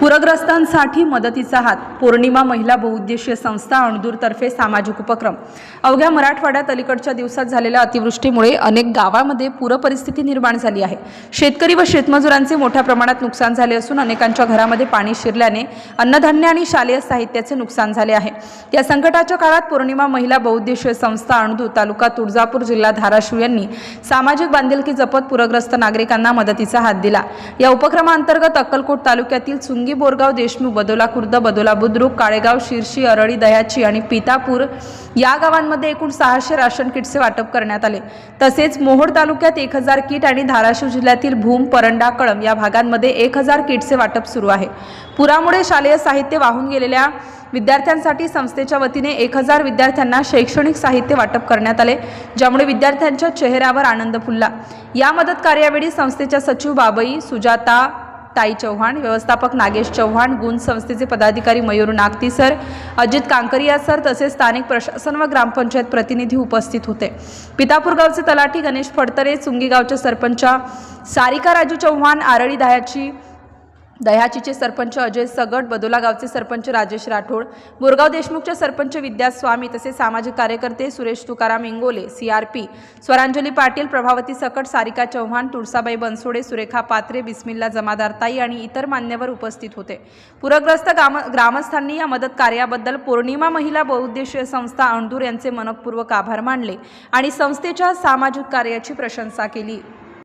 पूरग्रस्तांसाठी मदतीचा हात. पौर्णिमा महिला बहुउद्देशीय संस्था अणदूरतर्फे सामाजिक उपक्रम. अवघ्या मराठवाड्यात अलीकडच्या दिवसात झालेल्या अतिवृष्टीमुळे अनेक गावांमध्ये पूरपरिस्थिती निर्माण झाली आहे. शेतकरी व शेतमजुरांचे मोठ्या प्रमाणात नुकसान झाले असून अनेकांच्या घरामध्ये पाणी शिरल्याने अन्नधान्य आणि शालेय साहित्याचे नुकसान झाले आहे. या संकटाच्या काळात पौर्णिमा महिला बहुउद्देशीय संस्था अणदूर तालुका तुळजापूर जिल्हा धाराशिव यांनी सामाजिक बांधिलकी जपत पूरग्रस्त नागरिकांना मदतीचा हात दिला. या उपक्रमांतर्गत अक्कलकोट तालुक्यातील चुंगी बोरगाव देशमुख बदोला खुर्द बदोला बुद्रुक काळेगाव शिरशी अरळी दह्याची आणि पितापूर या गावांमध्ये एकूण सहाशे राशन किटचे वाटप करण्यात आले. तसेच मोहोळ तालुक्यात एक हजार किट आणि धाराशिव जिल्ह्यातील भूम परंडा कळम या भागांमध्ये एक हजार किटचे वाटप सुरू आहे. पुरामुळे शालेय साहित्य वाहून गेलेल्या विद्यार्थ्यांसाठी संस्थेच्या वतीने एक हजार विद्यार्थ्यांना शैक्षणिक साहित्य वाटप करण्यात आले ज्यामुळे विद्यार्थ्यांच्या चेहऱ्यावर आनंद फुलला. या मदत कार्यावेळी संस्थेच्या सचिव बाबई सुजाता ताई चव्हाण व्यवस्थापक नागेश चव्हाण गुण संस्थेचे पदाधिकारी मयूर नागती सर अजित कांकरिया सर तसेच स्थानिक प्रशासन व ग्रामपंचायत प्रतिनिधी उपस्थित होते. पितापूर गावचे तलाठी गणेश फडतरे चुंगी गावच्या सरपंचा सारिका राजू चव्हाण आरळी दह्याची दह्याचीचे सरपंच अजय सगट बदोला गावचे सरपंच राजेश राठोड बोरगाव देशमुखचे सरपंच विद्या स्वामी तसेच सामाजिक कार्यकर्ते सुरेश तुकाराम इंगोले सीआरपी स्वरांजली पाटील प्रभावती सकट सारिका चव्हाण तुळसाबाई बनसोडे सुरेखा पात्रे बिस्मिल्ला जमादारताई आणि इतर मान्यवर उपस्थित होते. पूरग्रस्त ग्राम ग्रामस्थांनी या मदत कार्याबद्दल पौर्णिमा महिला बहुउद्देशीय संस्था अणदूर यांचे मनपूर्वक आभार मानले आणि संस्थेच्या सामाजिक कार्याची प्रशंसा केली.